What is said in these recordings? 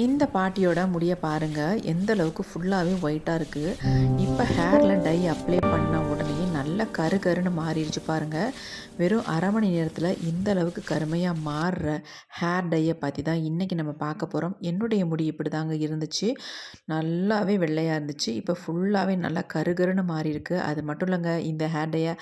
இந்த பாட்டியோட முடிய பாருங்கள் எந்த அளவுக்கு ஃபுல்லாகவே ஒயிட்டாக இருக்குது இப்போ ஹேரில் டை அப்ளை பண்ண உடனே நல்லா கரு கருன்னு மாறிடுச்சு பாருங்கள் வெறும் அரை மணி நேரத்தில் இந்த அளவுக்கு கருமையாக மாறுற ஹேர் டையை பற்றி தான் இன்றைக்கி நம்ம பார்க்க போகிறோம் என்னுடைய முடி இப்படி தாங்க இருந்துச்சு. நல்லாவே வெள்ளையாக இருந்துச்சு. இப்போ ஃபுல்லாகவே நல்லா கருகருன்னு மாறி இருக்கு அது மட்டும் இல்லைங்க இந்த ஹேர் டையை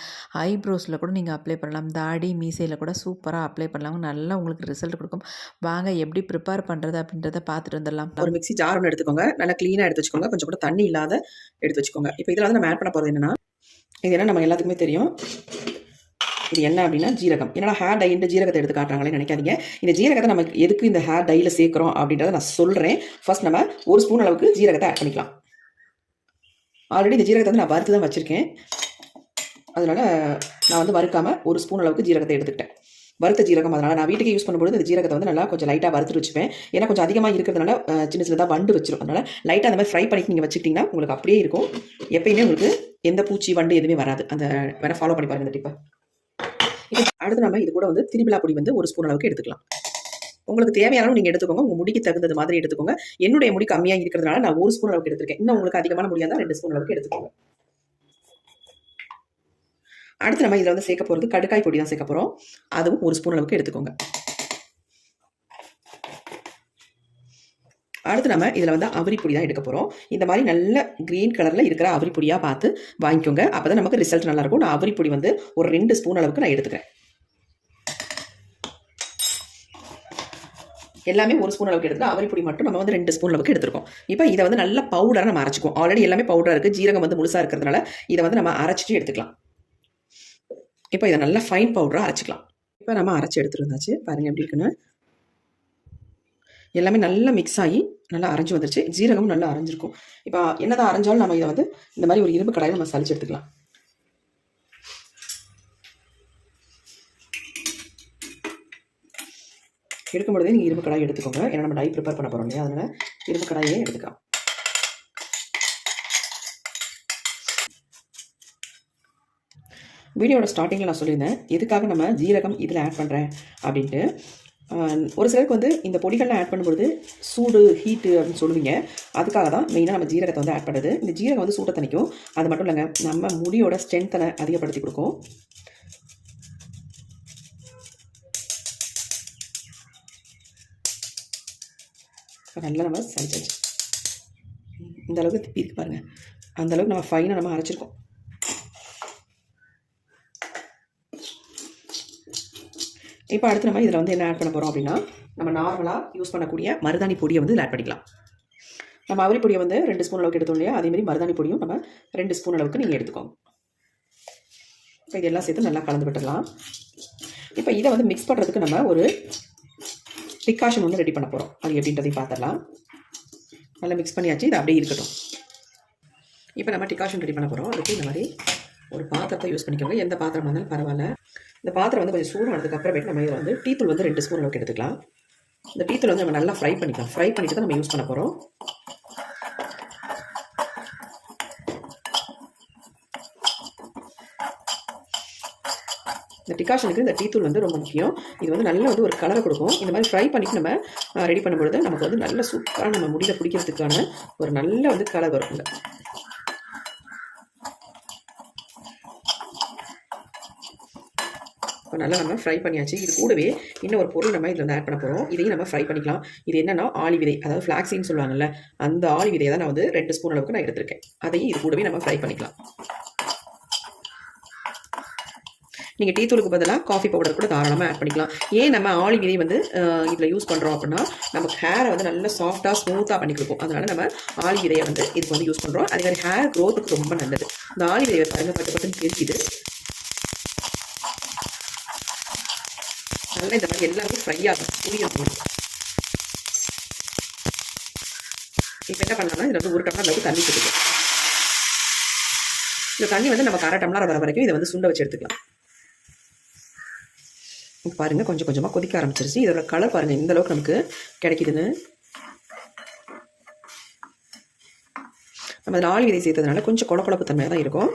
ஐப்ரோஸில் கூட நீங்கள் அப்ளை பண்ணலாம். தாடி மீசையில் கூட சூப்பராக அப்ளை பண்ணலாம். நல்லா உங்களுக்கு ரிசல்ட் கொடுக்கும். வாங்க எப்படி ப்ரிப்பேர் பண்ணுறது அப்படின்றத பார்த்துட்டு வந்துடலாம். ஒரு மிக்ஸி ஜார் ஒன்று எடுத்துக்கோங்க. நல்லா க்ளீனாக எடுத்து வச்சுக்கோங்க. கொஞ்சம் கூட தண்ணி இல்லாத எடுத்து வச்சுக்கோங்க. இப்போ இதில் வந்து நம்ம ஆட் பண்ண போகிறது என்னன்னா இது என்ன நம்ம எல்லாத்துக்குமே தெரியும். இது என்ன அப்படின்னா ஜீரகம். என்னடா ஹேர் டைன்ற ஜீரகத்தை எடுத்து காட்டுறாங்களே நினைக்காதீங்க. இந்த ஜீரகத்தை நம்ம எதுக்கு இந்த ஹேர் டையில் சேர்க்குறோம் அப்படின்றத நான் சொல்கிறேன் ஃபர்ஸ்ட் நம்ம ஒரு ஸ்பூன் அளவுக்கு ஜீரகத்தை ஆட் பண்ணிக்கலாம். ஆல்ரெடி இந்த ஜீரகத்தை வந்து நான் வறுத்து தான் வச்சுருக்கேன். அதனால் நான் வந்து வறுக்காமல் ஒரு ஸ்பூன் அளவுக்கு ஜீரகத்தை எடுத்துக்கிட்டேன். வறுத்த ஜீரகம். அதனால் நான் வீட்டுக்கு யூஸ் பண்ணும்போது இந்த ஜீரகத்தை வந்து நல்லா கொஞ்சம் லைட்டாக வறுத்துட்டு வச்சுப்பேன். ஏன்னா கொஞ்சம் அதிகமாக இருக்கிறதுனால சின்ன சின்னதாக வண்டு வச்சிடும் அதனால் லைட்டாக அந்த மாதிரி ஃப்ரை பண்ணி நீங்கள் வச்சுக்கிட்டிங்கன்னா உங்களுக்கு அப்படியே இருக்கும். எப்பயுமே உங்களுக்கு எந்த பூச்சி வண்டு எதுவுமே வராது. அந்த வேற ஃபாலோ பண்ணி பாருங்க இந்த டிப்பை அடுத்து நம்ம இது கூட வந்து திருவிழா பொடி வந்து ஒரு ஸ்பூன் அளவுக்கு எடுத்துக்கலாம். உங்களுக்கு தேவையான நீங்கள் எடுத்துக்கோங்க. உங்கள் முடிக்கு தகுந்தது மாதிரி எடுத்துக்கோங்க. என்னுடைய முடி கம்மியாக இருக்கிறதுனால நான் ஒரு ஸ்பூன் அளவுக்கு எடுத்திருக்கேன். இன்னும் உங்களுக்கு அதிகமான முடியாதான் ரெண்டு ஸ்பூன் அளவுக்கு எடுத்துக்கோங்க. அடுத்து நம்ம இதில் வந்து சேர்க்க போகிறது கடுக்காய் பொடி தான் சேர்க்க போகிறோம் அதுவும் ஒரு ஸ்பூன் அளவுக்கு எடுத்துக்கோங்க. அடுத்து நம்ம இதில் வந்து அவரி பொடி தான் எடுக்க போகிறோம் இந்த மாதிரி நல்ல க்ரீன் கலரில் இருக்கிற அவரி பொடியாக பார்த்து வாங்கிக்கோங்க. அப்போ தான் நமக்கு ரிசல்ட் நல்லாயிருக்கும் நான் அவரி பொடி வந்து ஒரு ரெண்டு ஸ்பூன் அளவுக்கு நான் எடுத்துக்கிறேன். எல்லாமே ஒரு ஸ்பூன் அளவுக்கு எடுத்துட்டு அவரி பொடி மட்டும் நம்ம வந்து ரெண்டு ஸ்பூன் அளவுக்கு எடுத்துருக்கோம். இப்போ இதை வந்து நல்ல பவுடராக நம்ம அரைச்சிக்குவோம். ஆல்ரெடி எல்லாமே பவுடராக இருக்குது ஜீரகம் வந்து முழுசாக இருக்கிறதுனால இதை வந்து நம்ம அரைச்சிட்டு எடுத்துக்கலாம். இப்போ இதை நல்லா ஃபைன் பவுடராக அரைச்சிக்கலாம். இப்போ நம்ம அரைச்சி எடுத்துருந்தாச்சு பாருங்கள் எப்படி இருக்குன்னு. எல்லாமே நல்லா மிக்ஸ் ஆகி நல்லா அரைஞ்சு வந்துருச்சு. ஜீரகமும் நல்லா அரைஞ்சிருக்கும். இப்போ என்னதான் அரைஞ்சாலும் நம்ம இதை வந்து இந்த மாதிரி ஒரு இரும்பு கடாயில் நம்ம சளிச்சு எடுத்துக்கலாம். எடுக்கும் பொழுதே நீங்கள் இரும்பு கடாய் எடுத்துக்கோங்க. ஏன்னா நம்ம டை ப்ரிப்பேர் பண்ண போகிறோம் இல்லையா? அதனால் இரும்பு கடாயே எடுத்துக்கலாம். வீடியோட ஸ்டார்டிங்கில் நான் சொல்லியிருந்தேன் எதுக்காக நம்ம ஜீரகம் இதில் ஆட் பண்ணுறேன் அப்படின்ட்டு. ஒரு சிலருக்கு வந்து இந்த பொடிகள்லாம் ஆட் பண்ணும்பொழுது சூடு ஹீட்டு அப்படின்னு சொல்லுவீங்க. அதுக்காக தான் மெயினாக நம்ம ஜீரகத்தை வந்து ஆட் பண்ணுறது இந்த ஜீரகம் வந்து சூட்டை தணிக்கும். அது மட்டும் இல்லைங்க நம்ம முடியோட ஸ்ட்ரென்த்தனை அதிகப்படுத்தி கொடுக்கும். நல்லா நம்ம சளிச்சாச்சு இந்த அளவுக்கு திப்பி இருக்கு பாருங்கள் அந்த அளவுக்கு நம்ம ஃபைனாக நம்ம அரைச்சிருக்கோம். இப்போ அடுத்து நம்ம இதில் வந்து என்ன ஆட் பண்ண போகிறோம் அப்படின்னா நம்ம நார்மலாக யூஸ் பண்ணக்கூடிய மருதாணி பொடியை வந்து இதில் ஆட் பண்ணிக்கலாம். நம்ம அவரி பொடியை வந்து ரெண்டு ஸ்பூன் அளவுக்கு எடுத்தோம் இல்லையா? அதேமாதிரி மருதாணி பொடியும் நம்ம ரெண்டு ஸ்பூன் அளவுக்கு நீங்கள் எடுத்துக்கோங்க. இப்போ இதெல்லாம் சேர்த்து நல்லா கலந்து விட்டுடலாம். இப்போ இதை வந்து மிக்ஸ் பண்ணுறதுக்கு நம்ம ஒரு டிகாஷன் ஒன்று ரெடி பண்ண போகிறோம் அது எப்படின்றதையும் பார்த்துடலாம் நல்லா மிக்ஸ் பண்ணியாச்சு இது அப்படியே இருக்கட்டும். இப்போ நம்ம டிகாஷன் ரெடி பண்ண போகிறோம் அதுக்கு இந்த மாதிரி ஒரு பாத்திரத்தை யூஸ் பண்ணிக்கோங்க. எந்த பாத்திரமாக இருந்தாலும் பரவாயில்ல. இந்த பாத்திரம் வந்து கொஞ்சம் சூடானதுக்கு அப்புறமேட்டு நம்ம இதில் வந்து டீத்தூள் வந்து ரெண்டு ஸ்பூன் அளவுக்கு எடுத்துக்கலாம். இந்த டீத்தூள் வந்து நம்ம நல்லா ஃப்ரை பண்ணிக்கலாம். ஃப்ரை பண்ணிட்டு தான் நம்ம யூஸ் பண்ண போகிறோம் இந்த டிகாஷனுக்கு இந்த டீத்தூள் வந்து ரொம்ப முக்கியம். இது வந்து நல்லா வந்து ஒரு கலரை கொடுக்கும். இந்த மாதிரி ஃப்ரை பண்ணிட்டு நம்ம ரெடி பண்ணும்பொழுது நமக்கு வந்து நல்ல சூப்பராக நம்ம முடியில் பிடிக்கிறதுக்கான ஒரு நல்ல வந்து கலர் வருங்க இப்போ நல்லா நம்ம ஃப்ரை பண்ணியாச்சு. இது கூடவே இன்னும் ஒரு பொருள் நம்ம இதில் வந்து ஆட் பண்ண போகிறோம் இதையும் நம்ம ஃப்ரை பண்ணிக்கலாம். இது என்னென்னா ஆலி விதை. அதாவது ஃப்ளாக்ஸின்னு சொல்லுவாங்கல்ல அந்த ஆலி விதையை தான் நான் வந்து ரெண்டு ஸ்பூன் அளவுக்கு நான் எடுத்திருக்கேன். அதையும் இது கூடவே நம்ம ஃப்ரை பண்ணிக்கலாம். நீங்கள் டீ தூளுக்கு பதிலாக காஃபி பவுடர் கூட தாராளமாக ஆட் பண்ணிக்கலாம். ஏன் நம்ம ஆலி விதை வந்து இதில் யூஸ் பண்ணுறோம் அப்படின்னா நமக்கு ஹேரை வந்து நல்லா சாஃப்டாக ஸ்மூத்தாக பண்ணி கொடுக்கும். அதனால் நம்ம ஆலி விதையை வந்து இதுக்கு வந்து யூஸ் பண்ணுறோம் அதே மாதிரி ஹேர் க்ரோத்துக்கு ரொம்ப நல்லது. இந்த ஆலி விதையை பாருங்கள் பட்டு பட்டுன்னு தெரிஞ்சுது அதனால் இந்த மாதிரி எல்லாமே ஃப்ரை ஆகும். புரியும் இப்போ என்ன பண்ணலாம்னா இதில் வந்து ஒரு டம்ளர் அளவுக்கு தண்ணி கொடுக்கும் இந்த தண்ணி வந்து நம்ம அரை டம்ளர் வர வரைக்கும் இதை வந்து சுண்ட வச்சு எடுத்துக்கலாம். பாருங்கள் பாருங்க கொஞ்சம் கொஞ்சமாக கொதிக்க ஆரம்பிச்சிருச்சு. இதோட கலர் பாருங்க இந்த அளவுக்கு நமக்கு கிடைக்குதுன்னு. நம்ம அதில் ஆள் விதை சேர்த்ததுனால கொஞ்சம் குழப்பழப்பு தன்மையாக தான் இருக்கும்.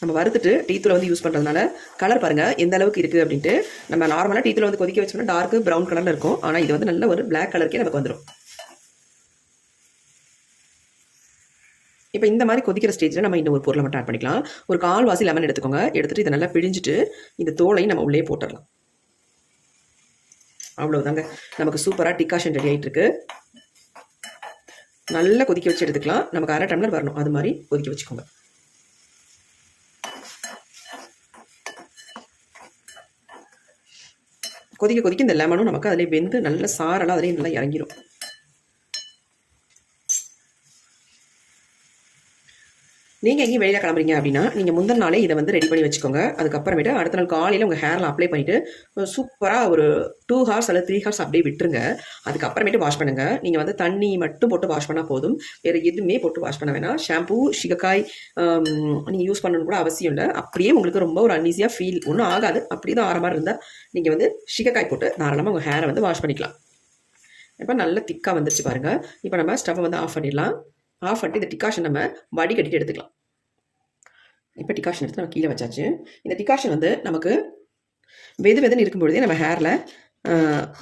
நம்ம வறுத்துட்டு டீத்தில் வந்து யூஸ் பண்ணுறதுனால கலர் பாருங்கள் எந்த அளவுக்கு இருக்குது அப்படின்ட்டு. நம்ம நார்மலாக டீத்தில் வந்து கொதிக்க வச்சோம்னா டார்க் ப்ரௌன் கலரில் இருக்கும். ஆனால் இது வந்து நல்ல ஒரு பிளாக் கலருக்கே நமக்கு வந்துடும் இப்போ இந்த மாதிரி கொதிக்கிற ஸ்டேஜில் நம்ம இன்னும் ஒரு பொருளை மட்டும் ஆட் பண்ணிக்கலாம். ஒரு கால் வாசி லெமன் எடுத்துக்கோங்க. எடுத்துகிட்டு இதை நல்லா பிழிஞ்சிட்டு இந்த தோலையும் நம்ம உள்ளே போட்டுடலாம். அவ்வளோதாங்க நமக்கு சூப்பராக டிகாஷன் ரெடி ஆகிட்டு இருக்கு நல்லா கொதிக்க வச்சு எடுத்துக்கலாம். நமக்கு அரை டம்ளர் வரணும். அது மாதிரி கொதிக்க வச்சுக்கோங்க. கொதிக்க கொதிக்க இந்த லெமனும் நமக்கு அதிலே வெந்து நல்ல சாரெல்லாம் அதிலே நல்லா இறங்கிடும் நீங்கள் எங்கேயும் வெளியில் கிளம்புறீங்க அப்படின்னா நீங்கள் முந்தின நாளே இதை வந்து ரெடி பண்ணி வச்சுக்கோங்க. அதுக்கப்புறமேட்டு அடுத்த நாள் காலையில் உங்கள் ஹேரில் அப்ளை பண்ணிவிட்டு சூப்பராக ஒரு டூ ஹார்ஸ் அல்லது த்ரீ ஹார்ஸ் அப்படியே விட்டுருங்க. அதுக்கப்புறமேட்டு வாஷ் பண்ணுங்கள் நீங்கள் வந்து தண்ணி மட்டும் போட்டு வாஷ் பண்ணால் போதும். வேறு எதுவுமே போட்டு வாஷ் பண்ண வேணாம். ஷாம்பூ சிகக்காய் நீங்கள் யூஸ் பண்ணணும் கூட அவசியம் இல்லை. அப்படியே உங்களுக்கு ரொம்ப ஒரு அன்ஈஸியாக ஃபீல் ஒன்றும் ஆகாது. அப்படி தான் ஆற மாதிரி இருந்தால் நீங்கள் வந்து சிகக்காய் போட்டு தாராளமாக உங்கள் ஹேரை வந்து வாஷ் பண்ணிக்கலாம். இப்போ நல்ல திக்காக வந்துருச்சு பாருங்கள் இப்போ நம்ம ஸ்டவ்வை வந்து ஆஃப் பண்ணிடலாம். ஆஃப் பண்ணிட்டு இந்த டிகாஷன் நம்ம வடிகட்டிட்டு எடுத்துக்கலாம். இப்போ டிகாஷன் எடுத்து நம்ம கீழே வச்சாச்சு. இந்த டிகாஷன் வந்து நமக்கு வெது வெதுன்னு இருக்கும்பொழுதே நம்ம ஹேரில்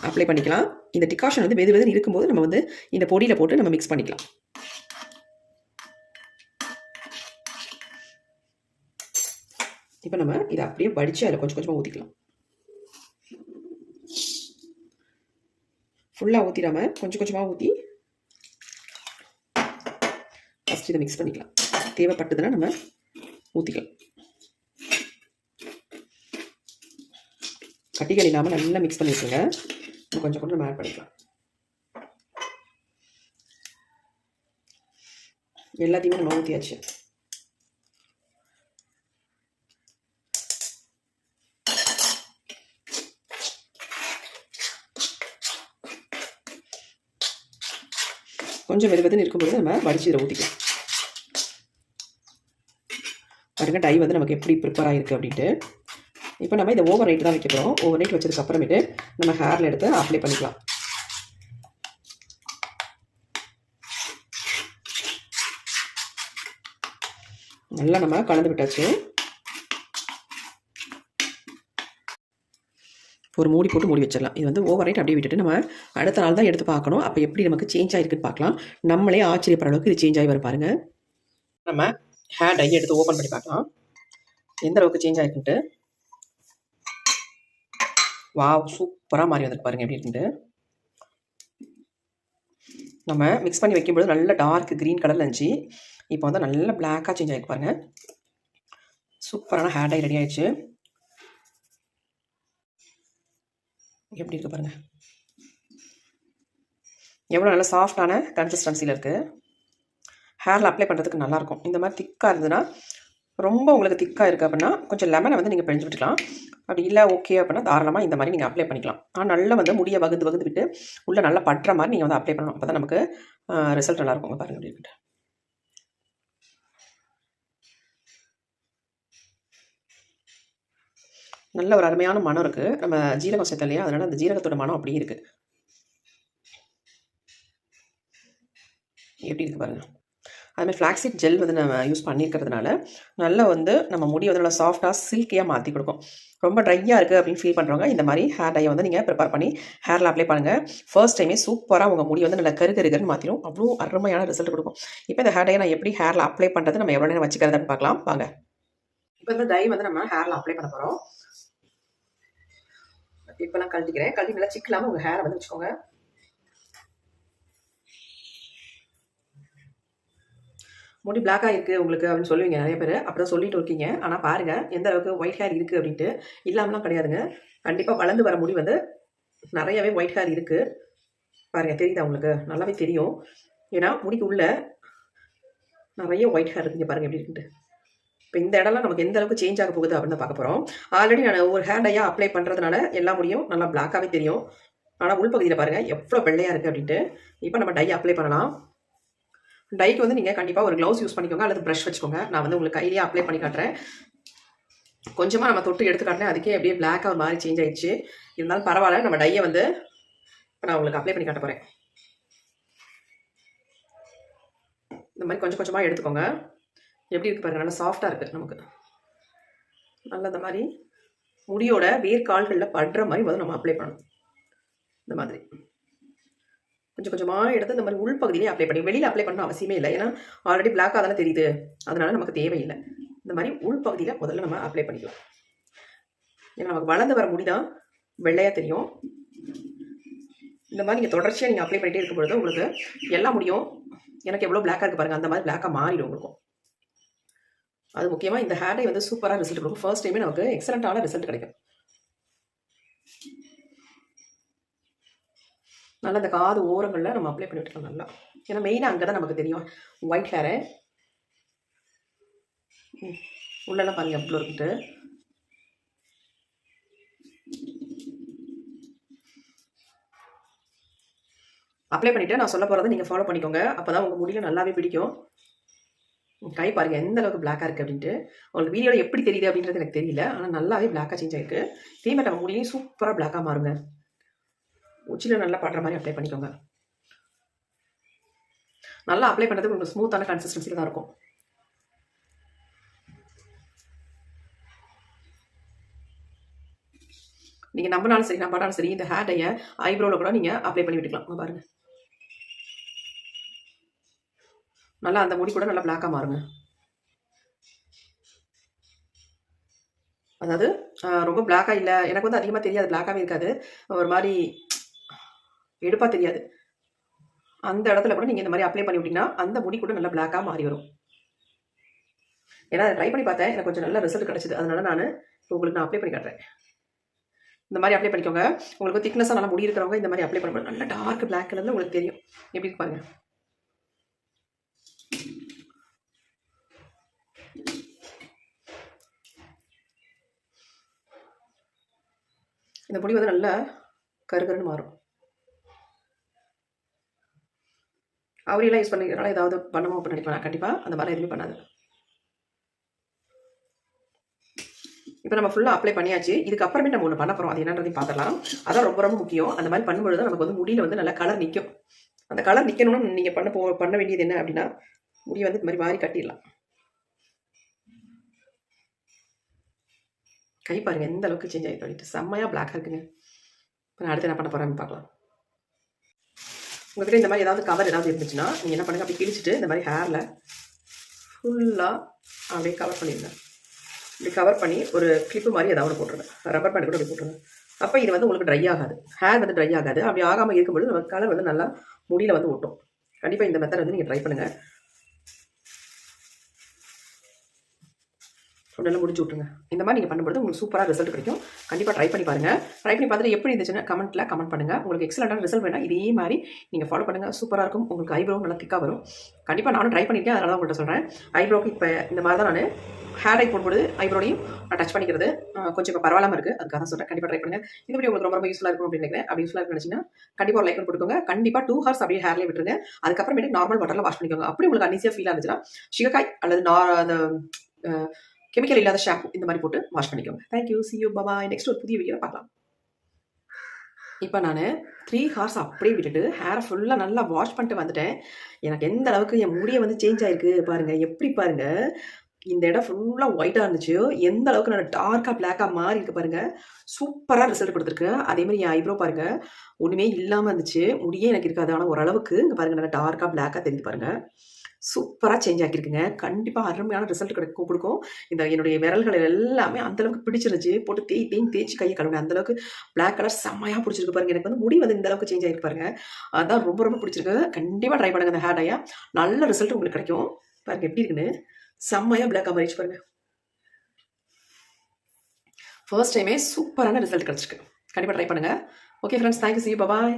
அப்ளை பண்ணிக்கலாம். இந்த டிகாஷன் வந்து வெது வெதுன்னு இருக்கும்போது நம்ம வந்து இந்த பொடியில் போட்டு நம்ம மிக்ஸ் பண்ணிக்கலாம். இப்போ நம்ம இதை அப்படியே வடித்து அதில் கொஞ்சம் கொஞ்சமாக ஊற்றிக்கலாம் ஃபுல்லாக ஊற்றிடாம கொஞ்சம் கொஞ்சமாக ஊற்றி ஃபஸ்ட் இதை மிக்ஸ் பண்ணிக்கலாம். தேவைப்பட்டதுன்னா நம்ம ஊற்றிக்கலாம் கட்டிகள் இல்லாமல் நல்லா மிக்ஸ் பண்ணி விட்டுருங்க கொஞ்சம் கூட நம்ம ஆட் பண்ணிக்கலாம். எல்லாத்தையுமே நம்ம ஊற்றியாச்சு கொஞ்சம் வெது வெதுன்னு இருக்கும்போது நம்ம வடிச்சு இதை ஊற்றிக்கலாம் பாருங்கள் டை வந்து நமக்கு எப்படி ப்ரிப்பேர் ஆகிருக்கு அப்படின்ட்டு. இப்போ நம்ம இதை ஓவர் நைட் தான் வைக்க போகிறோம் ஓவர் நைட் வச்சதுக்கு அப்புறமேட்டு நம்ம ஹேரில் எடுத்து அப்ளை பண்ணிக்கலாம். நல்லா நம்ம கலந்து விட்டாச்சு. ஒரு மூடி போட்டு மூடி வச்சிடலாம். இது வந்து ஓவர் நைட் அப்படியே விட்டுட்டு நம்ம அடுத்த நாள் தான் எடுத்து பார்க்கணும். அப்போ எப்படி நமக்கு சேஞ்ச் ஆகிருக்குன்னு பார்க்கலாம். நம்மளே ஆச்சரியப்படுற அளவுக்கு இது சேஞ்ச் ஆகி வர பாருங்கள் நம்ம ஹேர் டை எடுத்து ஓப்பன் பண்ணி பார்க்கலாம். எந்த அளவுக்கு சேஞ்ச் ஆகிருக்குன்ட்டு வாவ் சூப்பராக மாறி வந்திருக்கு பாருங்கள் எப்படி இருக்குன்ட்டு. நம்ம மிக்ஸ் பண்ணி வைக்கும்போது நல்ல டார்க் க்ரீன் கலரில் இருந்துச்சு. இப்போ வந்து நல்ல பிளாக்காக சேஞ்ச் ஆகிருக்கு பாருங்கள் சூப்பரான ஹேர் டை ரெடி ஆயிடுச்சு. எப்படி இருக்கு பாருங்கள் எவ்வளோ நல்ல சாஃப்டான கன்சிஸ்டன்சியில் இருக்குது ஹேரில் அப்ளை பண்ணுறதுக்கு நல்லாயிருக்கும் இந்த மாதிரி திக்காக இருந்ததுன்னா ரொம்ப உங்களுக்கு திக்காக இருக்குது அப்படின்னா கொஞ்சம் லெமனை வந்து நீங்கள் பிழிஞ்சு விட்டுக்கலாம். அப்படி இல்லை ஓகே அப்படின்னா தாராளமாக இந்த மாதிரி நீங்கள் அப்ளை பண்ணிக்கலாம். ஆனால் நல்லா வந்து முடியை வகுந்து வகுந்து விட்டு உள்ளே நல்லா பட்டுற மாதிரி நீங்கள் வந்து அப்ளை பண்ணணும் அப்போ தான் நமக்கு ரிசல்ட் நல்லா இருக்கும் பாருங்கள் அப்படி நல்ல ஒரு அருமையான மனம் இருக்குது நம்ம ஜீரகம் சேர்த்தோம் இல்லையா? அதனால் அந்த ஜீரகத்தோட மனம் அப்படியே இருக்குது எப்படி இருக்குது பாருங்கள் அதுமாதிரி ஃப்ளாக்ஸீட் ஜெல் வந்து நம்ம யூஸ் பண்ணியிருக்கிறதுனால நல்லா வந்து நம்ம முடி வந்து நல்லா சாஃப்டாக சில்கியாக மாற்றி கொடுக்கும். ரொம்ப ட்ரையாக இருக்குது அப்படின்னு ஃபீல் பண்ணுறவங்க இந்த மாதிரி ஹேர் டையை வந்து நீங்கள் ப்ரிப்பேர் பண்ணி ஹேரில் அப்ளை பண்ணுங்கள் ஃபர்ஸ்ட் டைமே சூப்பராக உங்கள் முடி வந்து நல்லா கரு கருகருன்னு மாற்றிடும் அவ்வளோ அருமையான ரிசல்ட் கொடுக்கும். இப்போ இந்த ஹேர் டையை நான் எப்படி ஹேரில் அப்ளை பண்ணுறது நம்ம எவ்வளோ நேரம் வச்சுக்கிறதுன்னு பார்க்கலாம். வாங்க. இப்போ இந்த டை வந்து நம்ம ஹேரில் அப்ளை பண்ண போகிறோம் இப்போலாம் கழட்டிக்கிறேன். கழட்டி நல்லா சிக்கலாமல் உங்கள் ஹேரை வந்து வச்சுக்கோங்க. முடி பிளாக்காக இருக்குது உங்களுக்கு அப்படின்னு சொல்லுவீங்க நிறைய பேர். அப்படி தான் சொல்லிட்டு இருக்கீங்க. ஆனால் பாருங்கள் எந்த அளவுக்கு ஒயிட் ஹேர் இருக்குது அப்படின்ட்டு. இல்லாமலாம் கிடையாதுங்க. கண்டிப்பாக வளர்ந்து வர முடி வந்து நிறையவே ஒயிட் ஹேர் இருக்குது பாருங்கள் தெரியுதா உங்களுக்கு? நல்லாவே தெரியும். ஏன்னா முடிக்கு உள்ள நிறைய ஒயிட் ஹேர் இருக்குங்க பாருங்கள் எப்படி இருக்குன்ட்டு. இப்போ இந்த இடம்லாம் நமக்கு எந்த அளவுக்கு சேஞ்ச் ஆக போகுது அப்படின்னு பார்க்க போகிறோம் ஆல்ரெடி நான் ஒரு ஹேர் டையாக அப்ளை பண்ணுறதுனால எல்லா முடியும் நல்லா பிளாக்காகவே தெரியும். ஆனால் உள்பகுதியில் பாருங்கள் எவ்வளோ வெள்ளையாக இருக்குது அப்படின்ட்டு. இப்போ நம்ம டை அப்ளை பண்ணலாம். டைக்கு வந்து நீங்கள் கண்டிப்பாக ஒரு க்ளவுஸ் யூஸ் பண்ணிக்கோங்க அல்லது ப்ரஷ் வச்சுக்கோங்க. நான் வந்து உங்களுக்கு கையிலேயே அப்ளை பண்ணி காட்டுறேன். கொஞ்சமாக நம்ம தொட்டு எடுத்து காட்டுறேன் அதுக்கே அப்படியே பிளாக்காக ஒரு மாதிரி சேஞ்ச் ஆயிடுச்சு. இருந்தாலும் பரவாயில்ல நம்ம டையை வந்து இப்போ நான் உங்களுக்கு அப்ளை பண்ணி காட்ட போகிறேன் இந்த மாதிரி கொஞ்சம் கொஞ்சமாக எடுத்துக்கோங்க. எப்படி இருக்கு பாருங்க நல்லா சாஃப்டாக இருக்குது நமக்கு. நல்லா இந்த மாதிரி முடியோட வேர்க்கால்களில் படுற மாதிரி முதல்ல நம்ம அப்ளை பண்ணணும். இந்த மாதிரி. கொஞ்சம் கொஞ்சமாக எடுத்து இந்த மாதிரி உள்பகுதியிலே அப்ளை பண்ணி வெளியில் அப்ளை பண்ண அவசியமே இல்லை. ஏன்னா ஆல்ரெடி பிளாக்காக தானே தெரியுது. அதனால் நமக்கு தேவையில்லை. இந்த மாதிரி உள்பகுதியில் முதல்ல நம்ம அப்ளை பண்ணிக்கலாம். ஏன்னா நமக்கு வளர்ந்து வர முடிதான் வெள்ளையாக தெரியும். இந்த மாதிரி நீங்கள் தொடர்ச்சியாக நீங்கள் அப்ளை பண்ணிகிட்டே இருக்கும் பொழுது உங்களுக்கு எல்லா முடியும். எனக்கு எவ்வளோ பிளாக்காக இருக்குது பாருங்கள் அந்த மாதிரி பிளாக்காக மாறிடும் உங்களுக்கும். அது முக்கியமாக இந்த ஹேர் டை வந்து சூப்பராக ரிசல்ட் கொடுக்கும். ஃபர்ஸ்ட் டைமே நமக்கு எக்ஸலண்ட்டான ரிசல்ட் கிடைக்கும். நல்லா இந்த காது ஓரங்களில் நம்ம அப்ளை பண்ணி விட்டுக்கலாம் நல்லா. ஏன்னா மெயினாக அங்கே தான் நமக்கு தெரியும். ஒயிட் ஹேரு உள்ளெல்லாம் பாருங்க எவ்வளோ இருக்குது அப்ளை பண்ணிவிட்டு நான் சொல்ல போகிறத நீங்கள் ஃபாலோ பண்ணிக்கோங்க. அப்போ தான் உங்கள் முடியல நல்லாவே பிடிக்கும். கை பாருங்க எந்த அளவுக்கு பிளாக்காக இருக்குது அப்படின்ட்டு. உங்களுக்கு வீடியோவில் எப்படி தெரியுது அப்படின்றது எனக்கு தெரியல. ஆனால் நல்லாவே பிளாக்காக சேஞ்ச் ஆகிருக்கு தீமை நம்ம முடியும் சூப்பராக பிளாக்காக மாறுங்க. உச்சியில் நல்லா படுற மாதிரி அப்ளை பண்ணிக்கோங்க. நல்லா அப்ளை பண்ணுறது உங்களுக்கு ஸ்மூத்தான கன்சிஸ்டன்சியில் தான் இருக்கும். நீங்கள் நம்பினாலும் சரி நம்பினாலும் சரி இந்த ஹேர் டையை ஐப்ரோவில் கூட நீங்கள் அப்ளை பண்ணி விட்டுக்கலாம். பாருங்கள் நல்லா அந்த முடி கூட நல்லா பிளாக்காக மாறுங்க. அதாவது ரொம்ப பிளாக்காக இல்லை எனக்கு வந்து அதிகமாக தெரியாது பிளாக்காகவே இருக்காது. ஒரு மாதிரி எடுப்பாக தெரியாது. அந்த இடத்துல கூட நீங்கள் இந்த மாதிரி அப்ளை பண்ணி விட்டீங்கன்னா அந்த முடி கூட நல்லா பிளாக்காக மாறி வரும். ஏன்னா ட்ரை பண்ணி பார்த்தேன். எனக்கு கொஞ்சம் நல்ல ரிசல்ட் கிடச்சிது. அதனால நான் உங்களுக்கு நான் அப்ளை பண்ணி காட்டுறேன். இந்த மாதிரி அப்ளை பண்ணிக்கோங்க. உங்களுக்கு திக்னஸாக நல்லா முடி இருக்கிறவங்க இந்த மாதிரி அப்ளை பண்ணும்போது நல்ல டார்க் பிளாக் கலரில் உங்களுக்கு தெரியும். எப்படி பாருங்க. இந்த முடி வந்து நல்லா கருகருன்னு மாறும். அவரையெல்லாம் யூஸ் பண்ணிக்கிறனால ஏதாவது பண்ணமோ அப்படின்னு நினைப்பேன் கண்டிப்பாக அந்த மாதிரி எதுவுமே பண்ணாது. இப்போ நம்ம ஃபுல்லாக அப்ளை பண்ணியாச்சு. இதுக்கப்புறமே நம்ம ஒன்று பண்ண போகிறோம் அது என்னன்றதையும் பார்த்துடலாம். அதான் ரொம்ப ரொம்ப முக்கியம். அந்த மாதிரி பண்ணும்பொழுது நமக்கு வந்து முடியில் வந்து நல்லா கலர் நிற்கும் அந்த கலர் நிற்கணும்னு நீங்கள் பண்ண போ பண்ண வேண்டியது என்ன அப்படின்னா முடி வந்து இந்த மாதிரி வாரி கட்டிடலாம். கை பாருங்க எந்த அளவுக்கு சேஞ்ச் ஆகி பண்ணிட்டு செம்மையாக பிளாக்காக இருக்குங்க. இப்போ நான் அடுத்து என்ன பண்ண போகிறேன்னு பார்க்கலாம். உங்கள்கிட்ட இந்த மாதிரி ஏதாவது கவர் ஏதாவது இருந்துச்சுன்னா நீங்கள் என்ன பண்ணுங்கள் அப்படி கிழிச்சிட்டு இந்த மாதிரி ஹேரில் ஃபுல்லாக அப்படியே கவர் பண்ணிடுங்க. இப்படி கவர் பண்ணி ஒரு கிளிப்பு மாதிரி ஏதாவது ஒன்று போட்டுருங்க. ரப்பர் பேண்ட் கூட அப்படி போட்டுருங்க. அப்போ இது வந்து உங்களுக்கு ட்ரை ஆகாது. ஹேர் வந்து ட்ரை ஆகாது. அப்படி ஆகாமல் இருக்கும்பொழுது நம்ம கலர் வந்து நல்லா முடியில் வந்து ஒட்டும். கண்டிப்பாக இந்த மெத்தட் வந்து நீங்கள் ட்ரை பண்ணுங்கள் நல்லா முடிச்சு விட்ருங்க இந்த மாதிரி நீங்கள் பண்ணும்போது உங்களுக்கு சூப்பராக ரிசல்ட் கிடைக்கும். கண்டிப்பாக ட்ரை பண்ணி பாருங்கள் ட்ரை பண்ணி பார்த்துட்டு எப்படி இருந்துச்சுன்னா கமெண்ட்டில் கமெண்ட் பண்ணுங்கள் உங்களுக்கு எக்ஸலண்டான ரிசல்ட் வேணால் இதே மாதிரி நீங்கள் ஃபாலோ பண்ணுங்கள் சூப்பராக இருக்கும். உங்களுக்கு ஐப்ரோ நல்லா திக்காக வரும். கண்டிப்பாக நானும் ட்ரை பண்ணியிருக்கேன். அதனால தான் உங்கள்கிட்ட சொல்கிறேன் ஐப்ரோக்கு இப்போ இந்த மாதிரி தான் நான் ஹேர் ஐ போடும்போது ஐப்ரோடையும் நான் டச் பண்ணிக்கிறது கொஞ்சம் இப்போ பரவாயில்லாம இருக்குது அதுக்காக தான் சொல்கிறேன் கண்டிப்பாக ட்ரை பண்ணுங்கள் இது உங்களுக்கு ரொம்ப ரொம்ப யூஸ்ஃபுல்லாக இருக்கும் அப்படின்னு நினைக்கிறேன். அப்படி யூஸ்ஃபுல்லாக நினச்சிங்கன்னா கண்டிப்பாக லைக் கொடுத்துக்கோங்க கண்டிப்பாக டூ ஹவர்ஸ் அப்படியே ஹேர்லேயே விட்டுருங்க. அதுக்கப்புறமேட்டு நார்மல் வாட்டரில் வாஷ் பண்ணிக்கோங்க. அப்படி உங்களுக்கு அன்னிசியாக ஃபீல் ஆச்சுன்னா சிகக்காய் அல்லது நார் அந்த கெமிக்கல் இல்லாத ஷாம்பு இந்த மாதிரி போட்டு வாஷ் பண்ணிக்கோங்க. தேங்க்யூ சி யூ பாபா நெக்ஸ்ட் ஒரு புதிய வீடியோ பார்க்கலாம். இப்போ நான் த்ரீ ஹார்ஸ் அப்படியே விட்டுட்டு ஹேரை ஃபுல்லாக நல்லா வாஷ் பண்ணிட்டு வந்துட்டேன். எனக்கு எந்த அளவுக்கு என் முடியை வந்து சேஞ்ச் ஆயிருக்கு பாருங்க. எப்படி பாருங்க? இந்த இடம் ஃபுல்லாக ஒயிட்டாக இருந்துச்சு. எந்த அளவுக்கு நான் டார்க்காக பிளாக்காக மாறி இருக்கு பாருங்கள் சூப்பராக ரிசல்ட் கொடுத்துருக்கு. அதே மாதிரி என் ஐப்ரோ பாருங்கள் ஒன்றுமே இல்லாமல் இருந்துச்சு. முடியே எனக்கு இருக்காது. ஆனால் ஓரளவுக்கு இங்கே பாருங்கள் நல்லா டார்க்காக பிளாக்காக தெரிஞ்சு பாருங்கள் சூப்பராக சேஞ்ச் ஆக்கியிருக்குங்க கண்டிப்பாக அருமையான ரிசல்ட் கிடைக்கும் கொடுக்கும். இந்த என்னுடைய விரல்கள் எல்லாமே அந்தளவுக்கு பிடிச்சிருந்துச்சு போட்டு தேய் தேய் தேய்ச்சி கையை கழுவினேன். அந்த அளவுக்கு பிளாக் கலர் செம்மையாக பிடிச்சிருக்கு பாருங்க. எனக்கு வந்து முடி வந்து இந்த அளவுக்கு சேஞ்ச் ஆகிருக்கு அதான் ரொம்ப ரொம்ப பிடிச்சிருக்கு. கண்டிப்பாக ட்ரை பண்ணுங்க இந்த ஹேர் டையா நல்ல ரிசல்ட் உங்களுக்கு கிடைக்கும். பாருங்க எப்படி இருக்குன்னு. செம்மையாக பிளாக்காக மாறிச்சு பாருங்க. ஃபர்ஸ்ட் டைமே சூப்பரான ரிசல்ட் கிடச்சிருக்கு. கண்டிப்பாக ட்ரை பண்ணுங்க. Okay friends thank you see bye